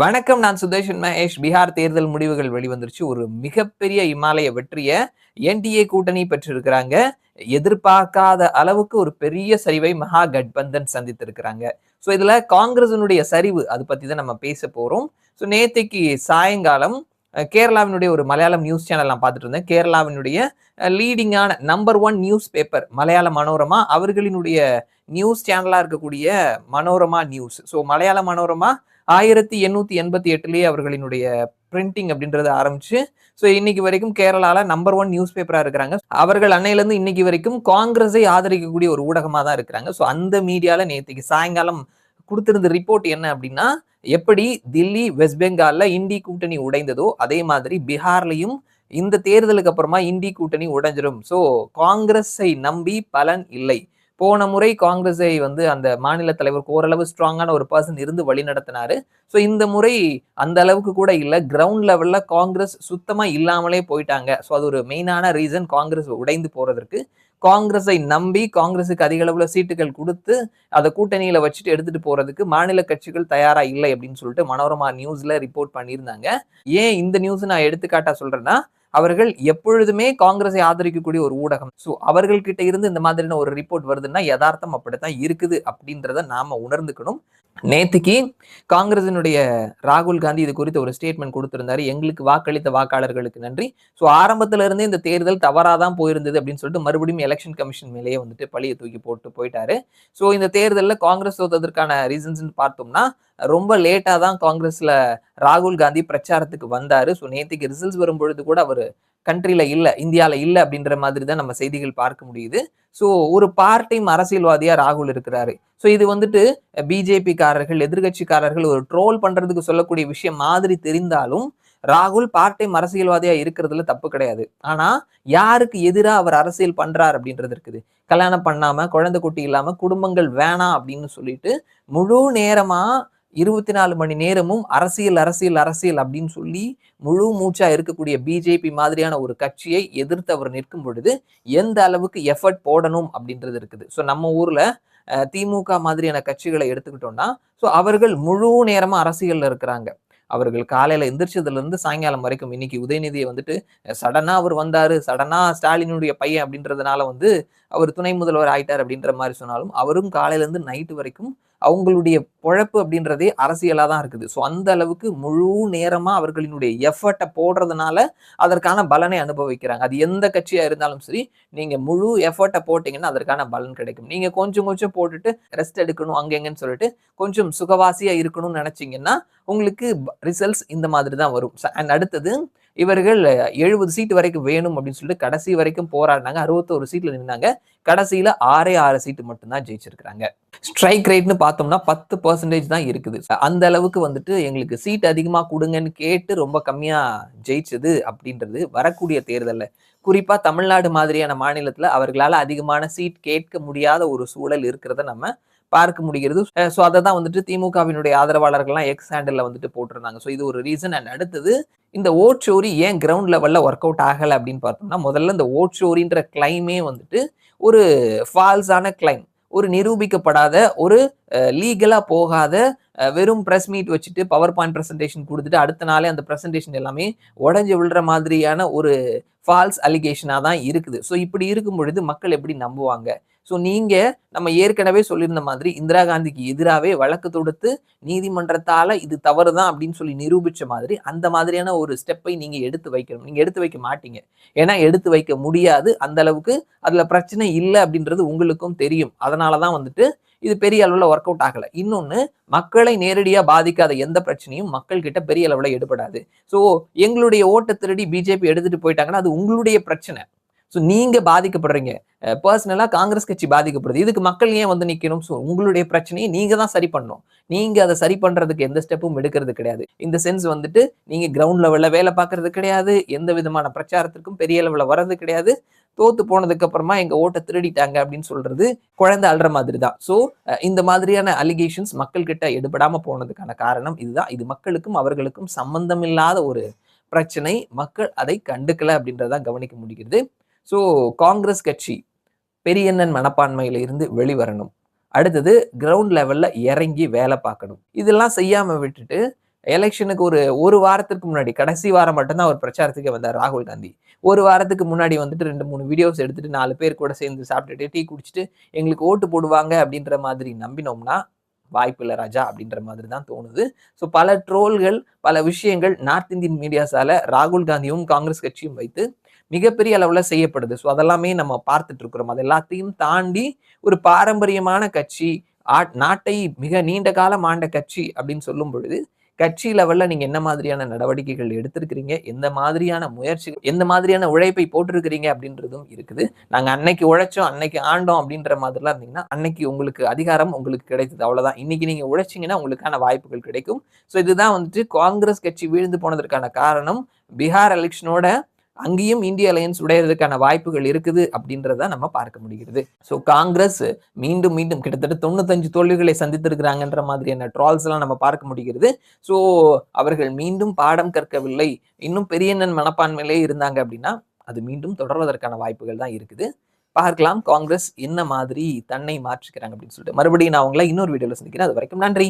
வணக்கம் நான் சுதேஷன் மகேஷ் பீகார் தேர்தல் முடிவுகள் வெளிவந்துருச்சு. ஒரு மிகப்பெரிய இமாலய வெற்றியை என்டிஏ கூட்டணி பெற்றிருக்கிறாங்க. எதிர்பார்க்காத அளவுக்கு ஒரு பெரிய சரிவை மகா கட்பந்தன் சந்தித்திருக்கிறாங்க. ஸோ இதில் காங்கிரஸினுடைய சரிவு அது பற்றி தான் நம்ம பேச போகிறோம் ஸோ நேற்றைக்கு சாயங்காலம் கேரளாவினுடைய ஒரு மலையாளம் நியூஸ் சேனல் நான் பார்த்துட்டு இருந்தேன். கேரளாவினுடைய லீடிங்கான number one newspaper Malayala Manorama அவர்களினுடைய நியூஸ் சேனலாக இருக்கக்கூடிய மனோரமா நியூஸ் ஸோ மலையாள மனோரமா ஆயிரத்தி எண்ணூற்றி எண்பத்தி எட்டுலேயே அவர்களினுடைய பிரிண்டிங் அப்படின்றத ஆரம்பிச்சு ஸோ இன்னைக்கு வரைக்கும் கேரளாவில் நம்பர் ஒன் நியூஸ் பேப்பராக இருக்கிறாங்க. அவர்கள் அன்னையிலேருந்து இன்னைக்கு வரைக்கும் காங்கிரஸை ஆதரிக்கக்கூடிய ஒரு ஊடகமாக தான் இருக்கிறாங்க. ஸோ அந்த மீடியாவில் நேற்றுக்கு சாயங்காலம் கொடுத்திருந்த ரிப்போர்ட் என்ன அப்படின்னா எப்படி தில்லி வெஸ்ட் பெங்காலில் இந்தி கூட்டணி உடைந்ததோ அதே மாதிரி பீகார்லையும் இந்த தேர்தலுக்கு அப்புறமா இந்தி கூட்டணி உடைஞ்சிரும். ஸோ காங்கிரஸை நம்பி பலன் இல்லை. போன முறை காங்கிரஸை வந்து அந்த மாநில தலைவர் ஓரளவு ஸ்ட்ராங்கான ஒரு பர்சன் இருந்து வழி நடத்தினாரு. ஸோ இந்த முறை அந்த அளவுக்கு கூட இல்லை. கிரவுண்ட் லெவலில் காங்கிரஸ் சுத்தமாக இல்லாமலே போயிட்டாங்க. ஸோ அது ஒரு மெயினான ரீசன் காங்கிரஸ் உடைந்து போகிறதுக்கு காங்கிரஸை நம்பி காங்கிரஸுக்கு அதிக அளவில் சீட்டுகள் கொடுத்து அதை கூட்டணியில் வச்சுட்டு எடுத்துட்டு போறதுக்கு மாநில கட்சிகள் தயாரா இல்லை அப்படின்னு சொல்லிட்டு மனோரமா நியூஸ்ல ரிப்போர்ட் பண்ணியிருந்தாங்க. ஏன் இந்த நியூஸ் நான் எடுத்துக்காட்டா சொல்றேன்னா அவர்கள் எப்பொழுதுமே காங்கிரஸை ஆதரிக்கக்கூடிய ஒரு ஊடகம். ஸோ அவர்கள்கிட்ட இருந்து இந்த மாதிரியான ஒரு ரிப்போர்ட் வருதுன்னா யதார்த்தம் அப்படித்தான் இருக்குது அப்படின்றத நாம உணர்ந்துக்கணும். நேத்துக்கு காங்கிரசினுடைய ராகுல் காந்தி இது குறித்து ஒரு ஸ்டேட்மெண்ட் கொடுத்திருந்தாரு. எங்களுக்கு வாக்களித்த வாக்காளர்களுக்கு நன்றி. ஸோ ஆரம்பத்துல இருந்தே இந்த தேர்தல் தவறாதான் போயிருந்தது அப்படின்னு சொல்லிட்டு மறுபடியும் எலெக்ஷன் கமிஷன் மேலேயே வந்துட்டு பழியை தூக்கி போட்டு போயிட்டாரு. ஸோ இந்த தேர்தலில் காங்கிரஸ் தோத்ததற்கான ரீசன்ஸ் பார்த்தோம்னா ரொம்ப லேட்டாக தான் காங்கிரஸ்ல ராகுல் காந்தி பிரச்சாரத்துக்கு வந்தாரு. ஸோ நேற்றுக்கு ரிசல்ட்ஸ் வரும்பொழுது கூட அவர் கண்ட்ரியில் இல்லை இந்தியாவில் இல்லை அப்படின்ற மாதிரி தான் நம்ம செய்திகள் பார்க்க முடியுது. ஸோ ஒரு பார்ட் டைம் அரசியல்வாதியா ராகுல் இருக்கிறாரு. ஸோ இது வந்துட்டு பிஜேபிக்காரர்கள் எதிர்கட்சிக்காரர்கள் ஒரு ட்ரோல் பண்றதுக்கு சொல்லக்கூடிய விஷயம் மாதிரி தெரிந்தாலும் ராகுல் பார்ட் டைம் அரசியல்வாதியா இருக்கிறதுல தப்பு கிடையாது. ஆனா யாருக்கு எதிராக அவர் அரசியல் பண்றார் அப்படின்றது இருக்குது. கல்யாணம் பண்ணாம குழந்தை குட்டி இல்லாம குடும்பங்கள் வேணாம் அப்படின்னு சொல்லிட்டு முழு நேரமா இருபத்தி நாலு மணி நேரமும் அரசியல் அரசியல் அரசியல் அப்படின்னு சொல்லி முழு மூச்சா இருக்கக்கூடிய பிஜேபி மாதிரியான ஒரு கட்சியை எதிர்த்து அவர் நிற்கும் பொழுது எந்த அளவுக்கு எஃபர்ட் போடணும் அப்படின்றது இருக்குது. ஸோ நம்ம ஊர்ல திமுக மாதிரியான கட்சிகளை எடுத்துக்கிட்டோம்னா ஸோ அவர்கள் முழு நேரமா அரசியல்ல இருக்கிறாங்க. அவர்கள் காலையில எந்திரிச்சதுல இருந்து சாயங்காலம் வரைக்கும் இன்னைக்கு உதயநிதியை வந்துட்டு சடனா அவர் வந்தாரு சடனா ஸ்டாலினுடைய பையன் அப்படின்றதுனால வந்து அவர் துணை முதல்வர் ஆயிட்டார் அப்படின்ற மாதிரி சொன்னாலும் அவரும் காலையில இருந்து நைட்டு வரைக்கும் அவங்களுடைய பொழப்பு அப்படின்றதே அரசியலாக தான் இருக்குது. ஸோ அந்த அளவுக்கு முழு நேரமாக அவர்களினுடைய எஃபர்ட்டை போடுறதுனால அதற்கான பலனை அனுபவிக்கிறாங்க. அது எந்த கட்சியாக இருந்தாலும் சரி நீங்கள் முழு எஃபர்ட்டை போட்டிங்கன்னா அதற்கான பலன் கிடைக்கும். நீங்கள் கொஞ்சம் கொஞ்சம் போட்டுட்டு ரெஸ்ட் எடுக்கணும் அங்கெங்கன்னு சொல்லிட்டு கொஞ்சம் சுகவாசியாக இருக்கணும்னு நினச்சிங்கன்னா உங்களுக்கு ரிசல்ட்ஸ் இந்த மாதிரி தான் வரும். அண்ட் அடுத்தது இவர்கள் எழுபது சீட் வரைக்கும் வேணும் அப்படின்னு சொல்லிட்டு கடைசி வரைக்கும் போராடினாங்க. அறுபத்தோரு சீட்ல நின்னாங்க. கடைசியில ஆறே ஆறு சீட்டு மட்டும்தான் ஜெயிச்சிருக்கிறாங்க. ஸ்ட்ரைக் ரேட்னு பார்த்தோம்னா பத்து பர்சன்டேஜ் தான் இருக்குது. அந்த அளவுக்கு வந்துட்டு எங்களுக்கு சீட் அதிகமா கொடுங்கன்னு கேட்டு ரொம்ப கம்மியா ஜெயிச்சது அப்படின்றது வரக்கூடிய தேர்தல்ல. குறிப்பா தமிழ்நாடு மாதிரியான மாநிலத்துல அவர்களால அதிகமான சீட் கேட்க முடியாத ஒரு சூழல் இருக்கிறத நம்ம பார்க்க முடிகிறது. ஸோ அதை தான் வந்துட்டு திமுகவினுடைய ஆதரவாளர்கள்லாம் எக்ஸ் ஹேண்டில் வந்துட்டு போட்டிருந்தாங்க. ஸோ இது ஒரு ரீசன் அண்ட் அடுத்தது இந்த ஓட் ஷோரி ஏன் கிரவுண்ட் லெவலில் ஒர்க் அவுட் ஆகலை அப்படின்னு பார்த்தோம்னா முதல்ல இந்த ஓட் ஷோரின்ற கிளைமே வந்துட்டு ஒரு ஃபால்ஸான கிளைம் ஒரு நிரூபிக்கப்படாத ஒரு லீகலாக போகாத வெறும் ப்ரெஸ் மீட் வச்சுட்டு பவர் பாயிண்ட் ப்ரெசன்டேஷன் கொடுத்துட்டு அடுத்த நாளே அந்த ப்ரெசன்டேஷன் எல்லாமே உடஞ்சி விழுற மாதிரியான ஒரு ஃபால்ஸ் அலிகேஷனாக தான் இருக்குது. ஸோ இப்படி இருக்கும் பொழுது மக்கள் எப்படி நம்புவாங்க? ஸோ நீங்கள் நம்ம ஏற்கனவே சொல்லியிருந்த மாதிரி இந்திரா காந்திக்கு எதிராகவே வழக்கு தொடுத்து நீதிமன்றத்தால் இது தவறு தான் அப்படின்னு சொல்லி நிரூபிச்ச மாதிரி அந்த மாதிரியான ஒரு ஸ்டெப்பை நீங்கள் எடுத்து வைக்கணும். நீங்கள் எடுத்து வைக்க மாட்டீங்க. ஏன்னா எடுத்து வைக்க முடியாது. அந்த அளவுக்கு பிரச்சனை இல்லை அப்படின்றது உங்களுக்கும் தெரியும். அதனால தான் வந்துட்டு இது பெரிய அளவில் ஒர்க் அவுட் ஆகலை. இன்னொன்று மக்களை நேரடியாக பாதிக்காத எந்த பிரச்சனையும் மக்கள் கிட்ட பெரிய அளவில் எடுபடாது. ஸோ எங்களுடைய ஓட்டை திருடி பிஜேபி எடுத்துகிட்டு போயிட்டாங்கன்னா அது உங்களுடைய பிரச்சனை. ஸோ நீங்கள் பாதிக்கப்படுறீங்க. பர்சனலாக காங்கிரஸ் கட்சி பாதிக்கப்படுது. இதுக்கு மக்கள் ஏன் வந்து நிற்கணும் ஸோ உங்களுடைய பிரச்சனையை நீங்கள் தான் சரி பண்ணணும். நீங்கள் அதை சரி பண்ணுறதுக்கு எந்த ஸ்டெப்பும் எடுக்கிறது கிடையாது. இந்த சென்ஸ் வந்துட்டு நீங்கள் கிரவுண்ட் லெவலில் வேலை பார்க்கறது கிடையாது. எந்த விதமான பிரச்சாரத்திற்கும் பெரிய லெவலில் வர்றது கிடையாது. தோத்து போனதுக்கு அப்புறமா எங்க ஓட்டை திருடிட்டாங்க அப்படின்னு சொல்றது குழந்தை அழுற மாதிரி தான். ஸோ இந்த மாதிரியான அலிகேஷன்ஸ் மக்கள் கிட்ட எடுபடாம போனதுக்கான காரணம் இதுதான். இது மக்களுக்கும் அவர்களுக்கும் சம்பந்தம் இல்லாத ஒரு பிரச்சனை. மக்கள் அதை கண்டுக்கல அப்படின்றதான் கவனிக்க முடிகிறது. ஸோ காங்கிரஸ் கட்சி பெரியண்ணன் மனப்பான்மையில இருந்து வெளிவரணும். அடுத்தது கிரவுண்ட் லெவல்ல இறங்கி வேலை பார்க்கணும். இதெல்லாம் செய்யாம விட்டுட்டு எலெக்ஷனுக்கு ஒரு ஒரு வாரத்துக்கு முன்னாடி கடைசி வாரம் மட்டும்தான் அவர் பிரச்சாரத்துக்கு வந்தார் ராகுல் காந்தி. ஒரு வாரத்துக்கு முன்னாடி வந்துட்டு ரெண்டு மூணு வீடியோஸ் எடுத்துட்டு நாலு பேர் கூட சேர்ந்து சாப்பிட்டுட்டு டீ குடிச்சிட்டு எங்களுக்கு ஓட்டு போடுவாங்க அப்படின்ற மாதிரி நம்பினோம்னா வாய்ப்பு இல்லை ராஜா அப்படின்ற மாதிரி தான் தோணுது. ஸோ பல ட்ரோல்கள் பல விஷயங்கள் நார்த் இந்தியன் மீடியாஸால ராகுல் காந்தியும் காங்கிரஸ் கட்சியும் வைத்து மிகப்பெரிய அளவில் செய்யப்படுது. ஸோ அதெல்லாமே நம்ம பார்த்துட்டு இருக்கிறோம். அது எல்லாத்தையும் தாண்டி ஒரு பாரம்பரியமான கட்சி ஆட் நாட்டை மிக நீண்ட காலம் ஆண்ட கட்சி அப்படின்னு சொல்லும் பொழுது கட்சி லெவலில் நீங்கள் என்ன மாதிரியான நடவடிக்கைகள் எடுத்திருக்கிறீங்க? எந்த மாதிரியான முயற்சி எந்த மாதிரியான உழைப்பை போட்டிருக்கிறீங்க? அப்படின்றதும் இருக்குது. நாங்கள் அன்னைக்கு உழைச்சோம் அன்னைக்கு ஆண்டோம் அப்படின்ற மாதிரிலாம் இருந்தீங்கன்னா அன்னைக்கு உங்களுக்கு அதிகாரம் உங்களுக்கு கிடைத்தது. அவ்வளோதான் இன்னைக்கு நீங்கள் உழைச்சிங்கன்னா உங்களுக்கான வாய்ப்புகள் கிடைக்கும். ஸோ இதுதான் வந்துட்டு காங்கிரஸ் கட்சி வீழ்ந்து போனதற்கான காரணம். பீகார் எலெக்ஷனோட அங்கேயும் இந்திய அலையன்ஸ் உடையறதுக்கான வாய்ப்புகள் இருக்குது அப்படின்றத நம்ம பார்க்க முடிகிறது. ஸோ காங்கிரஸ் மீண்டும் மீண்டும் கிட்டத்தட்ட தொண்ணூத்தஞ்சு தோல்விகளை சந்தித்திருக்கிறாங்கன்ற மாதிரியான ட்ரால்ஸ் எல்லாம் நம்ம பார்க்க முடிகிறது. ஸோ அவர்கள் மீண்டும் பாடம் கற்கவில்லை. இன்னும் பெரியண்ணன் மனப்பான்மையிலே இருந்தாங்க அப்படின்னா அது மீண்டும் தொடர்வதற்கான வாய்ப்புகள் தான் இருக்குது. பார்க்கலாம் காங்கிரஸ் என்ன மாதிரி தன்னை மாற்றிக்கிறாங்க அப்படின்னு சொல்லிட்டு. மறுபடியும் நான் உங்களை இன்னொரு வீடியோவில் சந்திக்கிறேன். அது வரைக்கும் நன்றி.